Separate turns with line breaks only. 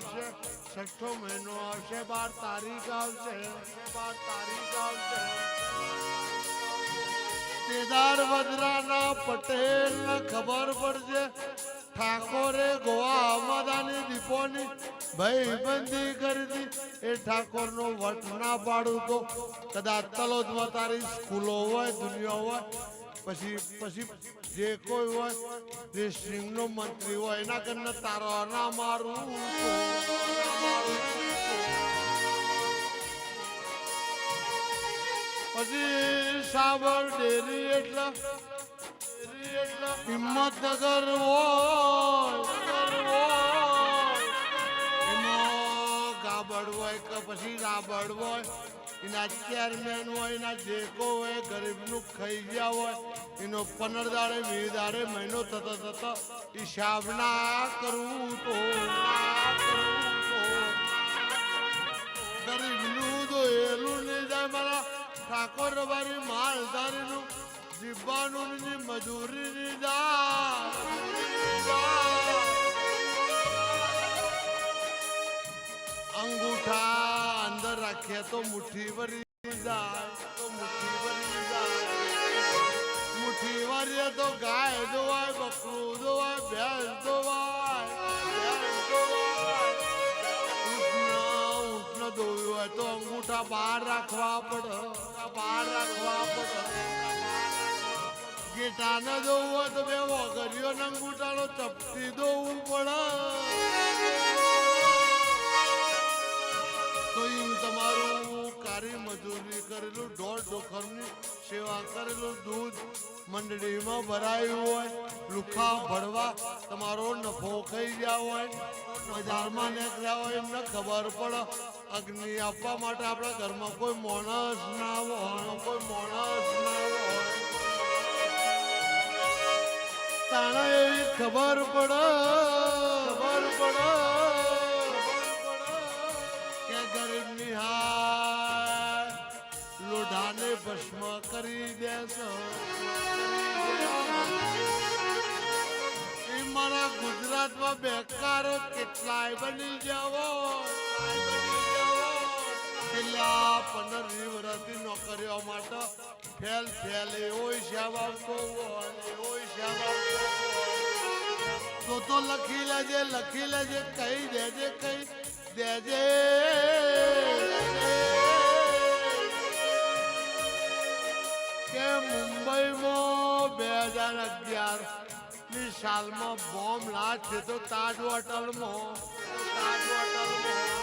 છઠ્ઠો મહિનો આવશે, બાર તારીખ આવશે. બાર તારીખ આવશે. કેદાર વદરાના પટેલ ખબર પડશે. ઠાકોરે ગોવા અમાદાની દીપોની ભાઈબંધી કરી હતી. એ ઠાકોરનો વટ ના પાડું તો કદાચ તલોદમાં તારી સ્કૂલો હોય, દુનિયા હોય પછી પછી જે કોઈ હોય જે સિંહનો મંત્રી હોય, એના કરને તારો ના મારું. પછી સાબર ડેરી એટલે હોય કે પછી રાબડ હોય, એના ચેરમેન હોય, એના જેકો હોય, ગરીબનું ખાઈ ગયા હોય, એનો પંદર દાડે વીર દાડે, મહિનો થતો થતો હિસાબ ના કરવું તો, ગરીબનું દોયેલું નહીં જાય, મારા ઠાકોર વાળી માલધારીનું જીવવાનું મજૂરી નહીં અંગૂઠા અંદર રાખીએ તો મુઠ્ઠી ભરી જાય, તો મુઠ્ઠી ભરી જાય. મુઠ્ઠી ભરીએ તો ગાય દોવાય બકરું દોવાય ભેંસ દોવાય દોવાય હોય તો અંગૂઠા બહાર રાખવા પડે બહાર રાખવા પડે. હોય તો અંગૂઠાનો ચપટી દોવું પડે. સેવા દૂધ મંડળીમાં ભરાયું હોય, લુખા ભરવા તમારો નફો ખાઈ ગયા હોય, બજારમાં નીકળ્યા હોય, એમને ખબર પડે, અગ્નિ આપવા માટે આપણા ઘરમાં કોઈ માણસ ના હોય કોઈ માણસ ના હોય. તાણે ખબર પડે ખબર પડે. ભસ્મ કરી દેશો. એ મારા ગુજરાતમાં બેકાર કેટલાય બની જાવો છેલ્લા પંદર વર્ષથી નોકરીઓ માટે ફેલ ફેલ એવો હિસાબ આવતો હોય. તો તો લખી લેજે લખી લેજે, કહી દેજે કહી દેજે. કે મુંબઈમાં બે હજાર અગિયારની સાલમાં બોમ્બ લાશ થયો તાજ હોટલમાં તાજ હોટલમાં